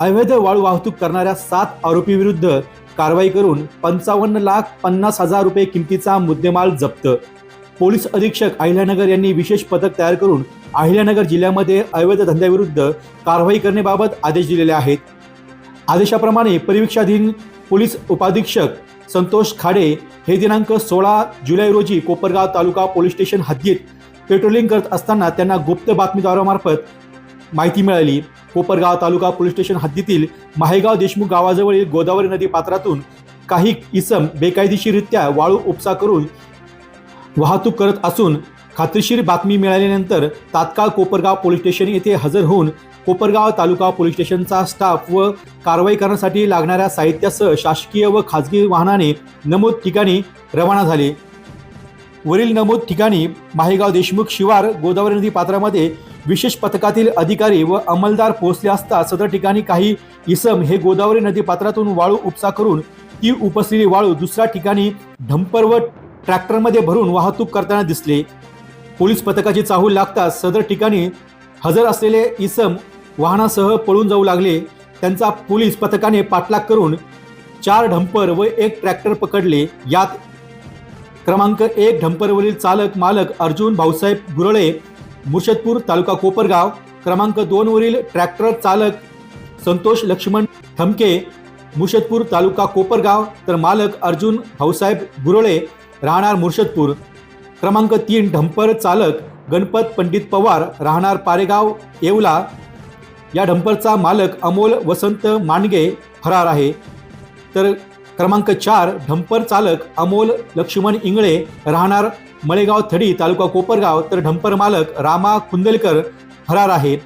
अवैध वाळू वाहतूक करणाऱ्या सात आरोपीविरुद्ध कारवाई करून पंचावन्न लाख पन्नास हजार रुपये किमतीचा मुद्देमाल जप्त. पोलीस अधीक्षक अहिल्यानगर यांनी विशेष पथक तयार करून अहिल्यानगर जिल्ह्यामध्ये अवैध धंद्याविरुद्ध कारवाई करण्याबाबत आदेश दिलेले आहेत. आदेशाप्रमाणे परिवीक्षाधीन पोलीस उपाधीक्षक संतोष खाडे हे दिनांक सोळा जुलै रोजी कोपरगाव तालुका पोलीस स्टेशन हद्दीत पेट्रोलिंग करत असताना त्यांना गुप्त बातमीदारामार्फत माहिती मिळाली. कोपरगाव तालुका पोलीस स्टेशन हद्दीतील माहेगाव देशमुख गावाजवळील गोदावरी नदी पात्रातून काही इसम बेकायदेशीररित्या वाळू उपसा करून वाहतूक करत असून खात्रीशीर बातमी मिळाल्यानंतर तात्काळ कोपरगाव पोलीस स्टेशन येथे हजर होऊन कोपरगाव तालुका पोलीस स्टेशनचा स्टाफ व कारवाई करण्यासाठी लागणाऱ्या साहित्यासह शासकीय व खाजगी वाहनाने नमूद ठिकाणी रवाना झाले. वरील नमूद ठिकाणी माहेगाव देशमुख शिवार गोदावरी नदी पात्रामध्ये विशेष पथकातील अधिकारी व अंमलदार पोहोचले असता सदर ठिकाणी काही इसम हे गोदावरी नदी पात्रातून वाळू उपसा करून ती उपसलेली वाळू दुसऱ्या ठिकाणी ढंपर व ट्रॅक्टरमध्ये भरून वाहतूक करताना दिसले. पोलीस पथकाची चाहूल लागताच सदर ठिकाणी हजर असलेले इसम वाहनासह पळून जाऊ लागले. त्यांचा पोलीस पथकाने पाठलाग करून चार ढंपर व एक ट्रॅक्टर पकडले. यात क्रमांक एक ढंपरवरील चालक मालक अर्जुन भाऊसाहेब गुरळे मुर्शदपूर तालुका कोपरगाव. क्रमांक दोनवरील ट्रॅक्टर चालक संतोष लक्ष्मण ठमके मुर्शदपूर तालुका कोपरगाव. तर मालक अर्जुन भाऊसाहेब गुरळे राहणार मुर्शदपूर क्रमांक तीन ढंपर चालक गणपत पंडित पवार राहणार पारेगाव येवला. या ढंपरचा मालक अमोल वसंत मांडगे फरार आहे. तर क्रमांक चार ढंपर चालक अमोल लक्ष्मण इंगळे राहणार मळेगाव थडी तालुका कोपरगाव. तर ढंपर मालक रामा कुंदलकर फरार आहे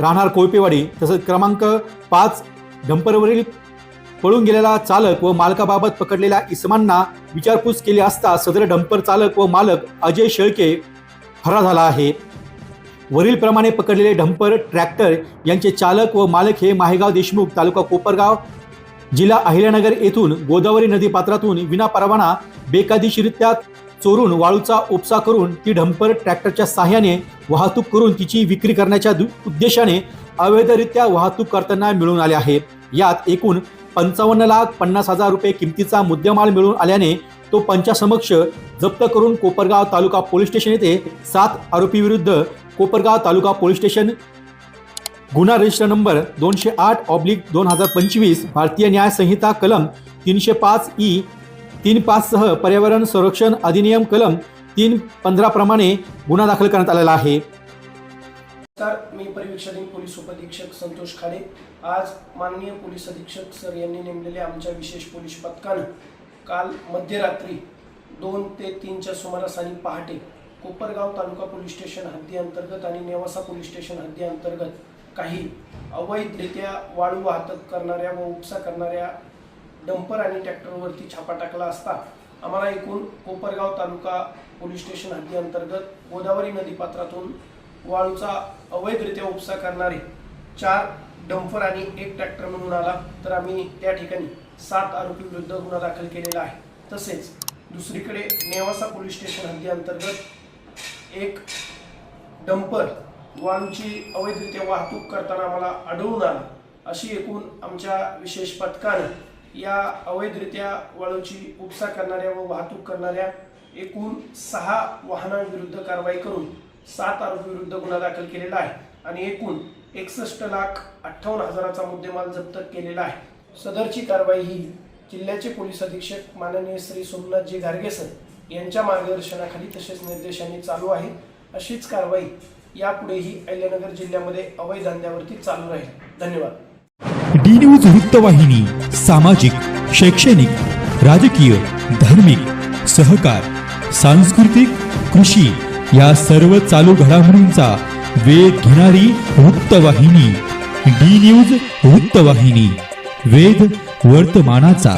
राहणार कोळपेवाडी. तसंच क्रमांक पाच डंपरवरील पळून गेलेला चालक व मालकाबाबत पकडलेल्या इसमांना विचारपूस केली असता सदर डंपर चालक व मालक अजय शेळके फरार झाला आहे. वरीलप्रमाणे पकडलेले ढंपर ट्रॅक्टर यांचे चालक व मालक हे माहेगाव देशमुख तालुका कोपरगाव जिल्हा अहिल्यानगर येथून गोदावरी नदी पात्रातून विनापरवाना बेकायदेशीरित्या चोरून वाळूचा उपसा करून ती ढंपर ट्रॅक्टरच्या साह्याने वाहतूक करून तिची विक्री करण्याच्या दु- उद्देशाने अवैधरित्या वाहतूक करताना मिळून आले आहे. यात एकूण पंचावन्न लाख पन्नास हजार रुपये किमतीचा मुद्देमाल मिळून आल्याने तो पंचासमक्ष जप्त करून कोपरगाव तालुका पोलीस स्टेशन येथे सात आरोपी विरुद्ध कोपरगाव तालुका पोलीस स्टेशन गुन्हा रजिस्टर नंबर दोनशे आठ ऑब्लिक दोन हजार पंचवीस भारतीय न्याय संहिता कलम तीनशे पाच ई तीन पाचसह पर्यावरण संरक्षण अधिनियम कलम तीन पंधरा प्रमाणे गुन्हा दाखल करण्यात आलेला आहे. तर मी परिवीक्षण पोलीस उपअधीक्षक संतोष खाडे. आज माननीय पोलीस अधीक्षक सर यांनी नेमलेल्या आमच्या विशेष पोलीस पथकानं काल मध्यरात्री दोन ते तीनच्या सुमारास आणि पहाटे कोपरगाव तालुका पोलीस स्टेशन हद्दी अंतर्गत आणि नेवासा पोलीस स्टेशन हद्दी अंतर्गत काही अवैधरित्या वाळू वाहतूक करणाऱ्या व उपसा करणाऱ्या डंपर आणि ट्रॅक्टरवरती छापा टाकला असता आम्हाला एकूण कोपरगाव तालुका पोलीस स्टेशन हद्दी अंतर्गत गोदावरी नदीपात्रातून वाळूचा अवैधरित्या उपसा करणारे चार डंपर आणि एक ट्रॅक्टर मिळून आला तर आम्ही त्या ठिकाणी सात आरोपी विरुद्ध गुन्हा दाखल केलेला आहे. तसेच दुसरीकडे नेवासा पोलीस स्टेशन हद्दी अंतर्गत एक डंपर वाळूची अवैधरित्या वाहतूक करताना आम्हाला आढळून आली. अशी एकूण आमच्या विशेष पथकानं या अवैधरित्या वाळूची उपसा करणाऱ्या व वाहतूक करणाऱ्या एकूण सहा वाहनांविरुद्ध कारवाई करून सात आरोपीविरुद्ध गुन्हा दाखल केलेला आहे आणि एकूण एकसष्ट लाख अठ्ठावन्न हजाराचा मुद्देमाल जप्त केलेला आहे. सदरची कारवाई ही जिल्ह्याचे पोलीस अधीक्षक माननीय श्री सोमनाथजी जी सर यांच्या मार्गदर्शनाखाली तसेच निर्देशांनी चालू आहे. अशीच कारवाई यापुढेही अहिल्यानगर जिल्ह्यामध्ये अवैध धंद्यावरती चालू राहील. धन्यवाद. डी न्यूज वृत्तवाहिनी सामाजिक शैक्षणिक राजकीय धार्मिक सहकार सांस्कृतिक कृषी या सर्व चालू घडामोडींचा वेध घेणारी वृत्तवाहिनी डी न्यूज वृत्तवाहिनी वेध वर्तमानाचा.